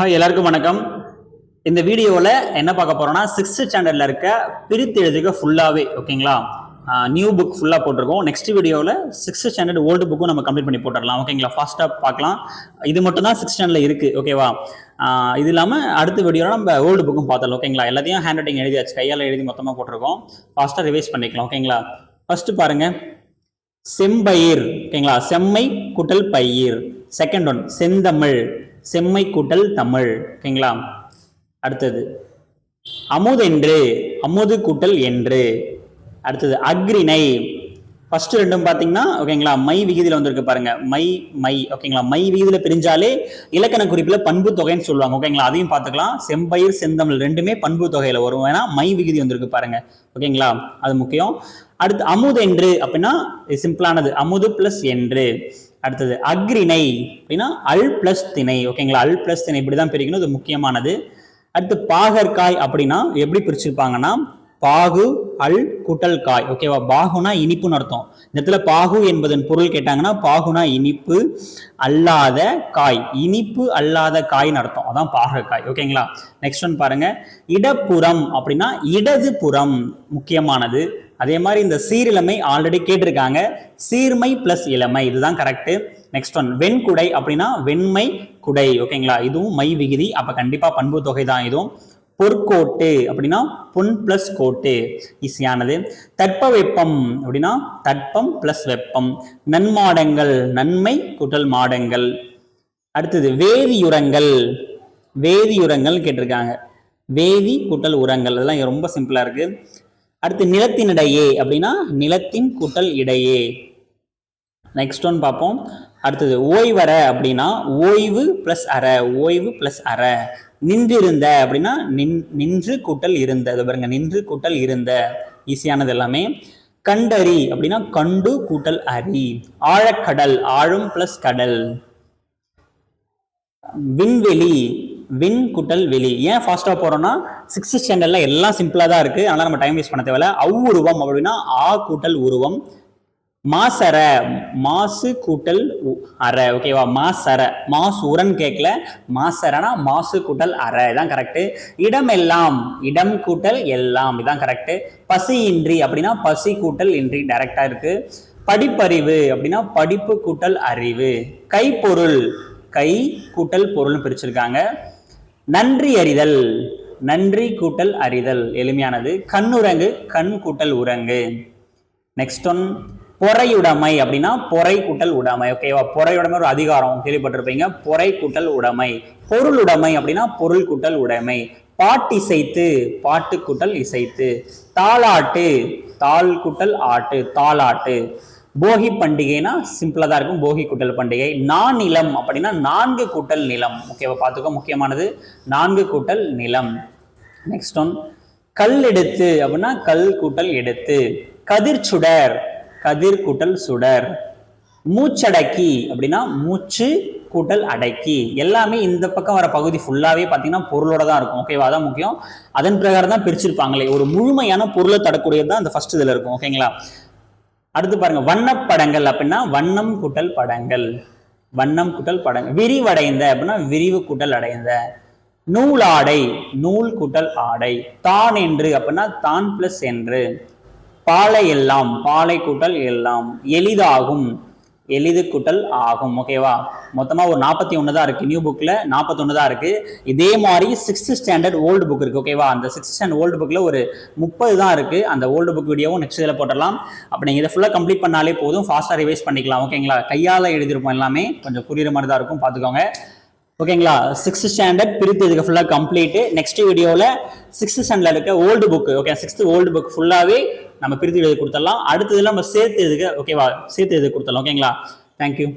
Hi எல்லாருக்கும் வணக்கம். இந்த வீடியோவில் என்ன பார்க்க போகிறோம்னா சிக்ஸ்த் ஸ்டாண்டர்டில் இருக்க பிரித்து எழுதுக ஃபுல்லாகவே ஓகேங்களா நியூ புக் ஃபுல்லாக போட்டிருக்கோம். நெக்ஸ்ட் வீடியோவில் சிக்ஸ்த் ஸ்டாண்டர்ட் ஓல்டு புக்கும் நம்ம கம்ப்ளீட் பண்ணி போட்டுடலாம் ஓகேங்களா ஃபாஸ்ட்டாக பார்க்கலாம். இது மட்டும் தான் சிக்ஸ்த் ஸ்டாண்டர்டில் இருக்குது ஓகேவா இது இல்லாமல் அடுத்த வீடியோவில் நம்ம ஓல்டு புக்கும் பார்த்தலாம் ஓகேங்களா எல்லாத்தையும் ஹேண்ட் ரைட்டிங் எழுதியாச்சு கையால் எழுதி மொத்தமாக போட்டிருக்கோம். ஃபாஸ்ட்டாக ரிவைஸ் பண்ணிக்கலாம் ஓகேங்களா ஃபஸ்ட்டு பாருங்கள் செம்பயிர் ஓகேங்களா செம்மை குட்டல் பயிர். செகண்ட் ஒன் செந்தமிழ். செம்மை கூட்டல் தமிழ். ஓகேங்களா? அடுத்தது. அமுதென்று அமுது கூட்டல் என்று. அடுத்தது அக்ரிணை ஃபர்ஸ்ட் ரெண்டும் பார்த்தீங்கன்னா ஓகேங்களா மை விகிதியில் வந்திருக்கு பாருங்க. மை மை ஓகேங்களா மை விகிதியில் பிரிஞ்சாலே இலக்கண குறிப்பில் பண்பு தொகைன்னு சொல்லுவாங்க. ஓகேங்களா அதையும் பார்த்துக்கலாம் செம்பயிர் செந்தமிழ் ரெண்டுமே பண்பு தொகையில் வரும். ஏன்னா மை விகுதி வந்திருக்கு பாருங்க. ஓகேங்களா அது முக்கியம். அடுத்து அமுது என்று அப்படின்னா சிம்பிளானது அமுது பிளஸ் என்று. அடுத்தது அக்ரிணை அப்படின்னா அல் பிளஸ் திணை. ஓகேங்களா அல் பிளஸ் திணை இப்படி தான் பிரிக்கணும். இது முக்கியமானது. அடுத்து பாகற்காய் அப்படின்னா எப்படி பிரிச்சிருப்பாங்கன்னா பாகு அல் குட்டல் காய் ஓகேவா பாகுனா இனிப்புன்னு அர்த்தம். இந்த இடத்துல பாகு என்பதன் பொருள் கேட்டாங்கன்னா பாகுனா இனிப்பு அல்லாத காய். இனிப்பு அல்லாத காய்னு அர்த்தம். அதான் பாகற்காய். ஓகேங்களா நெக்ஸ்ட் ஒன் பாருங்க. இடப்புறம் அப்படின்னா இடது புறம் முக்கியமானது. அதே மாதிரி இந்த சீரிழமை ஆல்ரெடி கேட்டிருக்காங்க. சீர்மை பிளஸ் இளமை இதுதான் கரெக்டு நெக்ஸ்ட் ஒன் வெண்குடை அப்படின்னா வெண்மை குடை ஓகேங்களா இதுவும் மை விகுதி அப்ப கண்டிப்பா பண்பு தொகை தான் இதுவும். பொற்கோட்டு அப்படின்னா பொன் பிளஸ் கோட்டு ஈஸியானது தட்ப வெப்பம் அப்படின்னா தட்பம் பிளஸ் வெப்பம். நன்மாடங்கள் நன்மை கூட்டல் மாடங்கள். அடுத்தது வேதியுரங்கள். வேதியுரங்கள் கேட்டிருக்காங்க. வேதி கூட்டல் உரங்கள் அதெல்லாம் ரொம்ப சிம்பிளா இருக்கு. அடுத்து நிலத்தினிடையே அப்படின்னா நிலத்தின் கூட்டல் இடையே. நெக்ஸ்ட் ஒன் பார்ப்போம். அடுத்தது ஓய்வர அப்படின்னா ஓய்வு பிளஸ் அற ஓய்வு பிளஸ் அற. நின்றிருந்த அப்படின்னா நின் நின்று கூட்டல் இருந்த. அது பாருங்க நின்று கூட்டல் இருந்த. ஈஸியானது எல்லாமே. கண்டறி அப்படின்னா கண்டு கூட்டல் அரி ஆழக்கடல் ஆழம் பிளஸ் கடல். விண்வெளி விண் குட்டல் வெளி. ஏன் ஃபாஸ்ட்டாக போகிறோன்னா சிக்ஸ்த் ஸ்டாண்டர்டில் எல்லாம் சிம்பிளாக தான் இருக்குது அதனால் நம்ம டைம் வேஸ்ட் பண்ண தேவையில்ல. அவ்வுருவம் அப்படின்னா ஆ கூட்டல் உருவம். மாசர மாசு கூட்டல் உ- அரை ஓகேவா மாசர மாசு உரன் கேட்கல மாசரனா மாசு கூட்டல் அரை இதான் கரெக்டு இடம் எல்லாம். இடம் கூட்டல் எல்லாம். இதான் கரெக்டு பசி இன்றி அப்படின்னா பசி கூட்டல் இன்றி டைரக்டா இருக்கு. படிப்பறிவு அப்படின்னா படிப்பு கூட்டல் அறிவு. கைப்பொருள். கை கூட்டல் பொருள்னு பிரிச்சிருக்காங்க. நன்றி அறிதல். நன்றி கூட்டல் அறிதல். எளிமையானது. கண்ணுரங்கு கண் கூட்டல் உரங்கு நெக்ஸ்ட் ஒன் பொறையுடைமை அப்படின்னா பொறை கூட்டல் உடைமை. ஓகேவா பொறையுடைமை ஒரு அதிகாரம். கேள்விப்பட்டிருப்பீங்க? பொறை கூட்டல் உடைமை. பொருளுடைமை அப்படின்னா பொருள் கூட்டல் உடைமை. பாட்டிசைத்து பாட்டு கூட்டல் இசைத்து. தாளாட்டு தாள் கூட்டல் ஆட்டு தாளாட்டு. போகி பண்டிகைனா சிம்பிளாக தான் இருக்கும். போகி கூட்டல் பண்டிகை. நிலம் அப்படின்னா நான்கு கூட்டல் நிலம். ஓகேவா பார்த்துக்கோ முக்கியமானது நான்கு கூட்டல் நிலம். நெக்ஸ்ட் ஒன் கல் எடுத்து அப்படின்னா கல் கூட்டல் எடுத்து. கதிர் சுடர். கதிர் கூட்டல் சுடர். மூச்சடக்கி அப்படின்னா மூச்சு கூட்டல் அடக்கி. எல்லாமே இந்த பக்கம் வர பகுதி ஃபுல்லாகவே பார்த்தீங்கன்னா பொருளோட தான் இருக்கும். ஓகேவா அதான் முக்கியம். அதன் பிரகாரம் தான் பிரிச்சிருப்பாங்களே. ஒரு முழுமையான பொருளை தரக்கூடியது தான் அந்த ஃபர்ஸ்ட் இதில் இருக்கும். ஓகேங்களா அடுத்து பாருங்க வண்ணப்படங்கள் அப்படின்னா வண்ணம் கூட்டல் படங்கள். வண்ணம் கூட்டல் படங்கள். விரிவடைந்த அப்படின்னா விரிவு கூட்டல் அடைந்த. நூலாடை நூல் கூட்டல் ஆடை. தான் என்று அப்படின்னா தான் பிளஸ் என்று. பாலை எல்லாம் பாலை கூட்டல் எல்லாம். எளிதாகும். எளிது கூட்டல் ஆகும் ஓகேவா மொத்தமாக ஒரு நாற்பத்தி ஒன்று தான் இருக்குது நியூ புக்கில் நாற்பத்தொன்று தான் இருக்குது இதே மாதிரி சிக்ஸ்த் ஸ்டாண்டர்ட் ஓல்டு புக் இருக்குது ஓகேவா அந்த சிக்ஸ்த் ஸ்டாண்டர்ட் ஓல்டு புக்கில் ஒரு முப்பது தான் இருக்குது அந்த ஓல்டு புக் வீடியோவும் நெக்ஸ்ட் இதில் போட்டுடலாம். அப்போ நீங்கள் இதை ஃபுல்லாக கம்ப்ளீட் பண்ணாலே போதும். ஃபாஸ்ட்டாக ரிவைஸ் பண்ணிக்கலாம் ஓகேங்களா கையால் எழுதியிருப்போம் எல்லாமே. கொஞ்சம் புரியுற மாதிரி தான் இருக்கும் பார்த்துக்கோங்க. ஓகேங்களா சிக்ஸ்த் ஸ்டாண்டர்ட் பிரித்து இதுக்கு ஃபுல்லாக கம்ப்ளீட்டு நெக்ஸ்ட் வீடியோவில் சிக்ஸ்த் ஸ்டாண்டர்டில் இருக்க old book okay sixth old book ஃபுல்லாகவே நம்ம பிரித்து எழுதி கொடுத்துடலாம் அடுத்ததுல நம்ம சேர்த்து எதுக்கு ஓகேவா சேர்த்து எழுதி கொடுத்துடலாம் ஓகேங்களா தேங்க்யூ